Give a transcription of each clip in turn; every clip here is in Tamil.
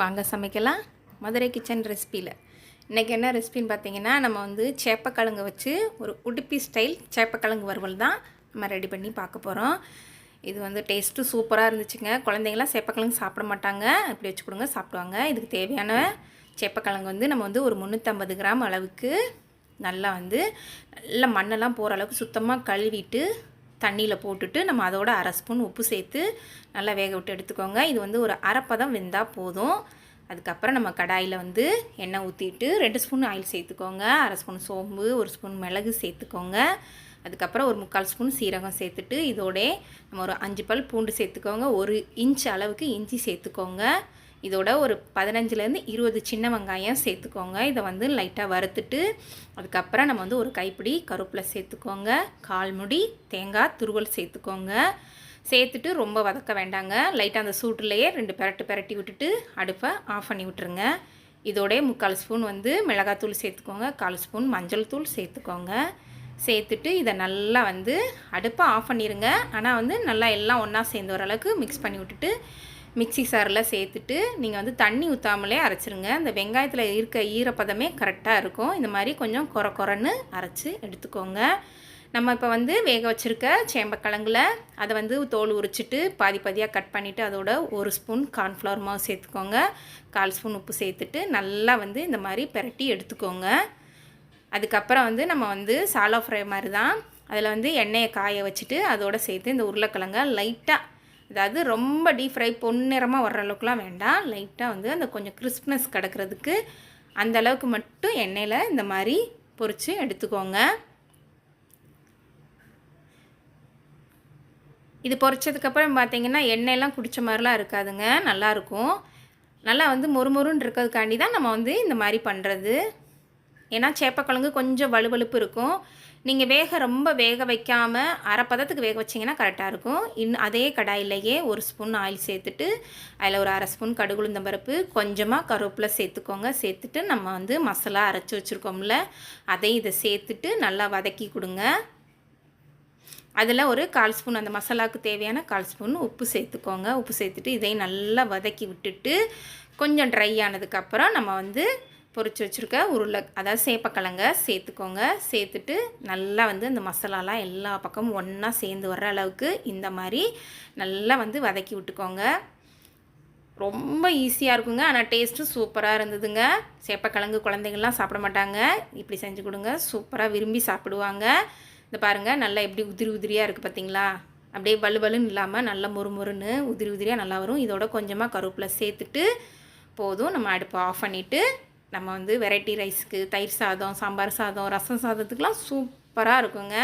வாங்க சமைக்கலாம். மதுரை கிச்சன் ரெசிப்பியில் இன்றைக்கி என்ன ரெசிபின்னு பார்த்தீங்கன்னா நம்ம வந்து சேப்பக்கிழங்கு வச்சு ஒரு உடுப்பி ஸ்டைல் சேப்பக்கிழங்கு வறுவல் தான் நம்ம ரெடி பண்ணி பார்க்க போகிறோம் இது வந்து டேஸ்ட்டு சூப்பராக இருந்துச்சுங்க. குழந்தைங்களாம் சேப்பக்கிழங்கு சாப்பிட மாட்டாங்க. இப்படி வச்சு கொடுங்க சாப்பிடுவாங்க. இதுக்கு தேவையான சேப்பக்கிழங்கு வந்து நம்ம வந்து ஒரு முந்நூற்றம்பது கிராம் அளவுக்கு நல்லா வந்து நல்லா மண்ணெல்லாம் போகிற அளவுக்கு சுத்தமாக கழுவிட்டு தண்ணியில் போட்டுட்டு நம்ம அதோட அரை ஸ்பூன் உப்பு சேர்த்து நல்லா வேக விட்டு எடுத்துக்கோங்க. இது வந்து ஒரு அரைப்பதம் வெந்தால் போதும். அதுக்கப்புறம் நம்ம கடாயில் வந்து எண்ணெய் ஊற்றிட்டு ரெண்டு ஸ்பூன் ஆயில் சேர்த்துக்கோங்க. அரை ஸ்பூன் சோம்பு ஒரு ஸ்பூன் மிளகு சேர்த்துக்கோங்க. அதுக்கப்புறம் ஒரு முக்கால் ஸ்பூன் சீரகம் சேர்த்துட்டு இதோடே நம்ம ஒரு அஞ்சு பல் பூண்டு சேர்த்துக்கோங்க. ஒரு இன்ச் அளவுக்கு இஞ்சி சேர்த்துக்கோங்க. இதோட ஒரு பதினஞ்சுலேருந்து இருபது சின்ன வெங்காயம் சேர்த்துக்கோங்க. இதை வந்து லைட்டாக வறுத்துட்டு அதுக்கப்புறம் நம்ம வந்து ஒரு கைப்பிடி கருப்பில் சேர்த்துக்கோங்க. கால் முடி தேங்காய் துருவல் சேர்த்துக்கோங்க. சேர்த்துட்டு ரொம்ப வதக்க வேண்டாங்க. லைட்டாக அந்த சூட்டுலேயே ரெண்டு பெரட்டு பெரட்டி விட்டுட்டு அடுப்பை ஆஃப் பண்ணி விட்டுருங்க. இதோடய முக்கால் ஸ்பூன் வந்து மிளகாத்தூள் சேர்த்துக்கோங்க. கால் ஸ்பூன் மஞ்சள் தூள் சேர்த்துக்கோங்க. சேர்த்துட்டு இதை நல்லா வந்து அடுப்பை ஆஃப் பண்ணிடுங்க ஆனால் வந்து நல்லா எல்லாம் ஒன்றா சேர்ந்து ஓரளவுக்கு மிக்ஸ் பண்ணி விட்டுட்டு மிக்சி சாரில் சேர்த்துட்டு நீங்கள் வந்து தண்ணி ஊற்றாமலே அரைச்சிருங்க. அந்த வெங்காயத்தில் இருக்க ஈரப்பதமே கரெக்டாக இருக்கும். இந்த மாதிரி கொஞ்சம் குறை குறைன்னு அரைச்சி எடுத்துக்கோங்க. நம்ம இப்போ வந்து வேக வச்சுருக்க சேம்பக்கிழங்குல அதை வந்து தோல் உரிச்சிட்டு பாதி பாதியாக கட் பண்ணிவிட்டு அதோட ஒரு ஸ்பூன் கார்ன்ஃப்ளவர் மாவு சேர்த்துக்கோங்க. கால் ஸ்பூன் உப்பு சேர்த்துட்டு நல்லா வந்து இந்த மாதிரி பெரட்டி எடுத்துக்கோங்க. அதுக்கப்புறம் வந்து நம்ம வந்து சாலோ ஃப்ரை மாதிரி தான். அதில் வந்து எண்ணெயை காய வச்சுட்டு அதோடு சேர்த்து இந்த உருளைக்கிழங்க லைட்டாக அதாவது ரொம்ப டீப் ஃப்ரை பொன்னிறமாக வர்ற அளவுக்குலாம் வேண்டாம். லைட்டாக வந்து அந்த கொஞ்சம் கிறிஸ்ப்னஸ் கிடக்கிறதுக்கு அந்த அளவுக்கு மட்டும் எண்ணெயில் இந்த மாதிரி பொறிச்சு எடுத்துக்கோங்க. இது பொறிச்சதுக்கப்புறம் பார்த்தீங்கன்னா எண்ணெயெல்லாம் குடித்த மாதிரிலாம் இருக்காதுங்க. நல்லாயிருக்கும் நல்லா வந்து மொறுமொருன்னு இருக்கிறதுக்காண்டி தான் நம்ம வந்து இந்த மாதிரி பண்ணுறது ஏன்னா சேப்பக்கிழங்கு கொஞ்சம் வலுவலுப்பு இருக்கும். நீங்கள் வேக ரொம்ப வேக வைக்காமல் அரை பதத்துக்கு வேக வச்சிங்கன்னா கரெக்டாக இருக்கும். இன் அதே கடாயிலேயே ஒரு ஸ்பூன் ஆயில் சேர்த்துட்டு அதில் ஒரு அரை ஸ்பூன் கடுகுளுந்தம் பருப்பு கொஞ்சமாக கருவேப்பிலை சேர்த்துக்கோங்க. சேர்த்துட்டு நம்ம வந்து மசாலா அரைச்சி வச்சுருக்கோம்ல அதையும் இதை சேர்த்துட்டு நல்லா வதக்கி கொடுங்க. அதில் ஒரு கால் ஸ்பூன் அந்த மசாலாவுக்கு தேவையான கால் ஸ்பூன் உப்பு சேர்த்துக்கோங்க. உப்பு சேர்த்துட்டு இதையும் நல்லா வதக்கி விட்டுட்டு கொஞ்சம் ட்ரை ஆனதுக்கப்புறம் நம்ம வந்து பொறிச்சு வச்சுருக்க உருளை அதாவது சேப்பக்கிழங்க சேர்த்துக்கோங்க. சேர்த்துட்டு நல்லா வந்து அந்த மசாலாலாம் எல்லா பக்கமும் ஒன்றா சேர்ந்து வர்ற அளவுக்கு இந்த மாதிரி நல்லா வந்து வதக்கி விட்டுக்கோங்க. ரொம்ப ஈஸியாக இருக்குங்க. ஆனால் டேஸ்ட்டும் சூப்பராக இருந்ததுங்க. சேப்பக்கிழங்கு குழந்தைங்கள்லாம் சாப்பிட மாட்டாங்க. இப்படி செஞ்சு கொடுங்க. சூப்பராக விரும்பி சாப்பிடுவாங்க. இந்த பாருங்கள் நல்லா எப்படி உதிரி உதிரியாக இருக்குது பார்த்தீங்களா அப்படியே வலுவலுன்னு இல்லாமல் நல்லா முறுமுறுன்னு உதிரி உதிரியாக நல்லா வரும். இதோட கொஞ்சமாக கருவேப்பிலை சேர்த்துட்டு போதும். நம்ம அடுப்பை ஆஃப் பண்ணிவிட்டு நம்ம வந்து வெரைட்டி ரைஸுக்கு தயிர் சாதம் சாம்பார் சாதம் ரசம் சாதத்துக்கெலாம் சூப்பராக இருக்குங்க.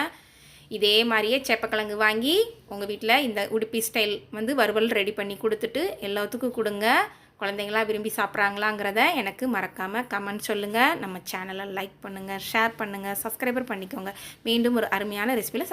இதே மாதிரியே செப்பக்கிழங்கு வாங்கி உங்கள் வீட்டில் இந்த உடுப்பி ஸ்டைல் வந்து வறுவல் ரெடி பண்ணி கொடுத்துட்டு எல்லாத்துக்கும் கொடுங்க. குழந்தைங்களாம் விரும்பி சாப்பிட்றாங்களாங்கிறத எனக்கு மறக்காமல் கமெண்ட் சொல்லுங்கள் நம்ம சேனலை லைக் பண்ணுங்கள் ஷேர் பண்ணுங்கள் சப்ஸ்கிரைபர் பண்ணிக்கோங்க. மீண்டும் ஒரு அருமையான ரெசிபியில்